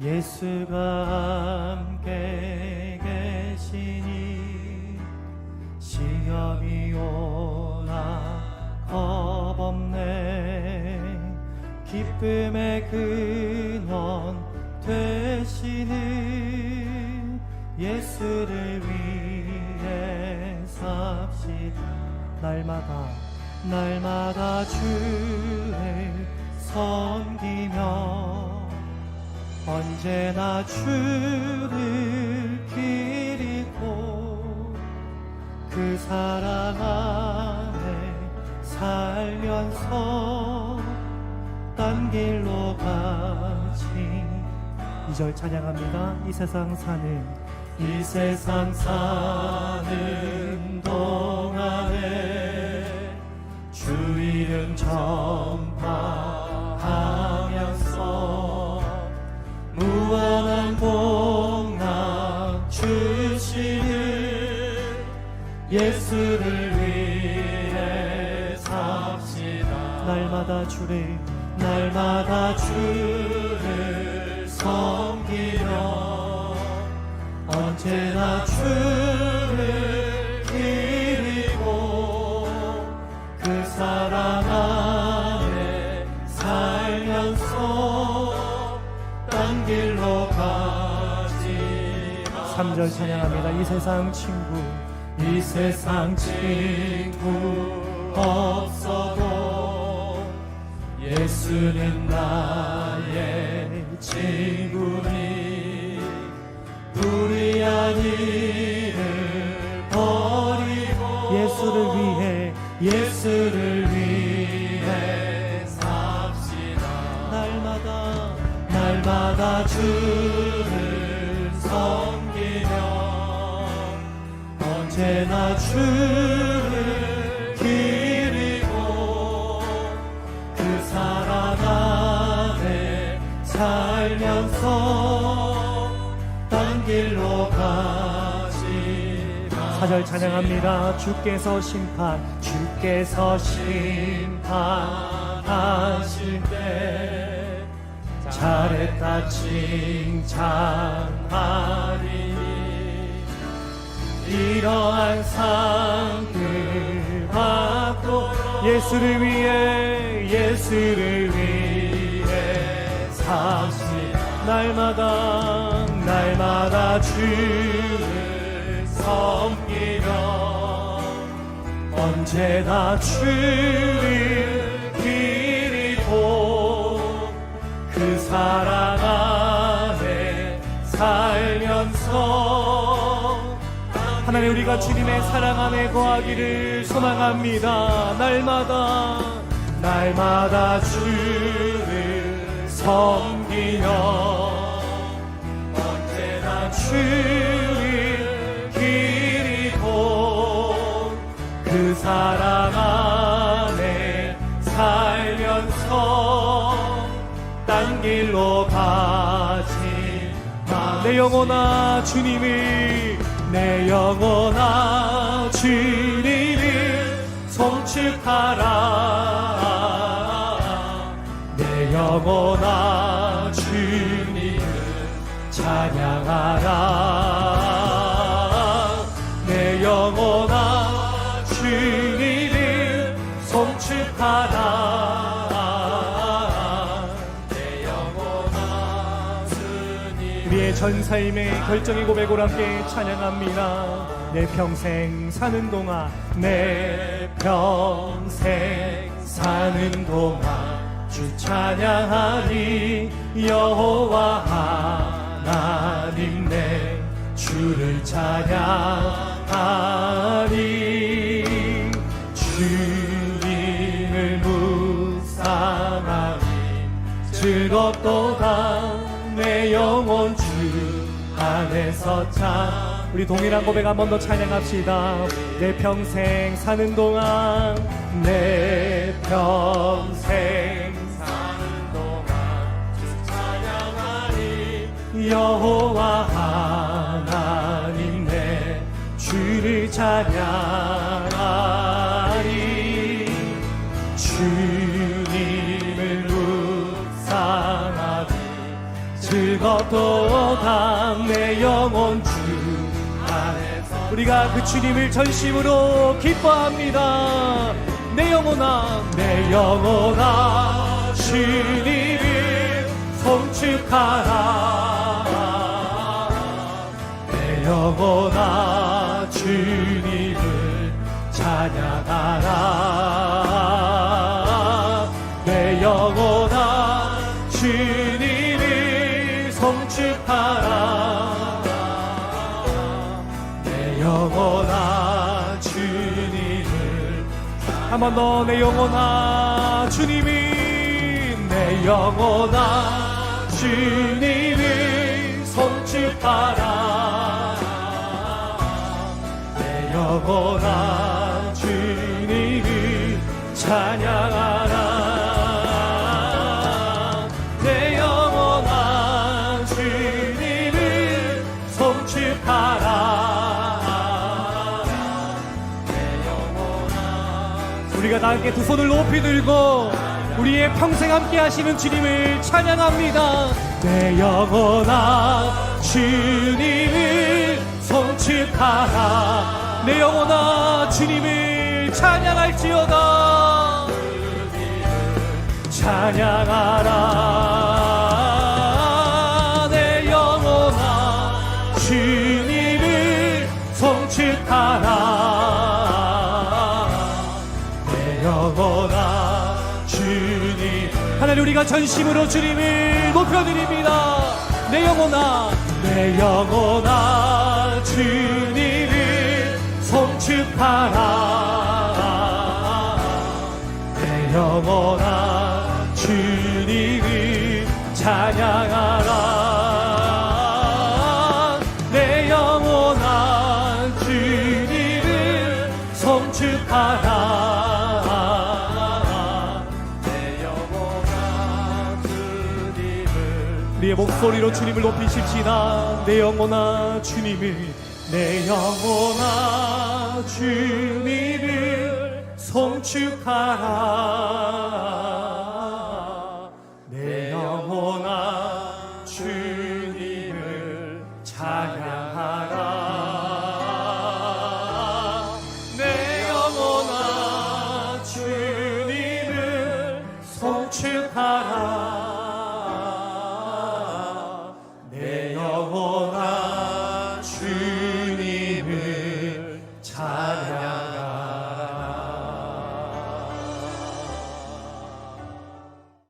예수가 함께 계시니 시험이 오나 겁없네. 기쁨의 근원 되시는 예수를 위해 삽시다. 날마다 날마다 주를 섬기며 언제나 주를 기리고 그 사랑 안에 살면서 딴 길로 가지. 이절 찬양합니다. 이 세상 사는 이 세상 사는 동안에 주 이름 전파 무한한 복락 주시는 예수를 위해 삽시다. 날마다 주를 날마다 주를 섬기며 언제나 주 딴 길로 가지 3절 찬양합니다. 이 세상 친구. 이 세상 친구 없어도 예수는 나의 친구 날마다 주를 섬기며 언제나 주를 기리고 그 사랑 안에 살면서 딴 길로 가지 사절 찬양합니다. 주께서 심판 주께서 심판하실 때 잘했다 칭찬하리니 이러한 상을 받고 예수를 위해 예수를 위해 사시 날마다 날마다 주를 섬기며 언제나 주를 사랑 안에 살면서 하나님 우리가 주님의 사랑 안에 거하기를 소망합니다. 날마다 날마다 주를 섬기며 언제나 주 길로 마. 내 영혼아 주님을 내 영혼아 주님을 송축하라 내 영혼아 주님을 찬양하라 우리의 전 삶의 결정의 고백으로 함께 찬양합니다. 내 평생 사는 동안 내 평생 사는 동안 주 찬양하리. 여호와 하나님 내 주를 찬양하리. 주님을 묵상하리. 즐겁도다 내 영혼 주 안에서 참 우리 동일한 고백 한 번 더 찬양합시다. 내 평생 사는 동안 내 평생 사는 동안 주 찬양하리 여호와 하나님 내 주를 찬양 즐겁 기뻤도다 내 영혼 주 안에서 우리가 그 주님을 전심으로 기뻐합니다. 내 영혼아 내 영혼아 주님을 송축하라. 내 영혼아 주님을 찬양하라. 내 영혼아 주님을 송 축하라 내 영혼아 주님을 한번 더 내 영혼아 주님이 내 영혼아 주님을 송축하라. 내 영혼아 우리가 다 함께 두 손을 높이 들고 우리의 평생 함께 하시는 주님을 찬양합니다. 내 영혼아 주님을 송축하라. 내 영혼아 주님을 찬양할지어다. 찬양하라 우리가 전심으로 주님을 높여드립니다. 내 영혼아 내 영혼아 주님을 송축하라. 내 영혼아 주님을 찬양하라 우리의 목소리로 주님을 높이십시다. 내 영혼아 주님을 내 영혼아 주님을 송축하라. 내 영혼아 주님을 찬양하라. 내 영혼아 주님을 송축하라.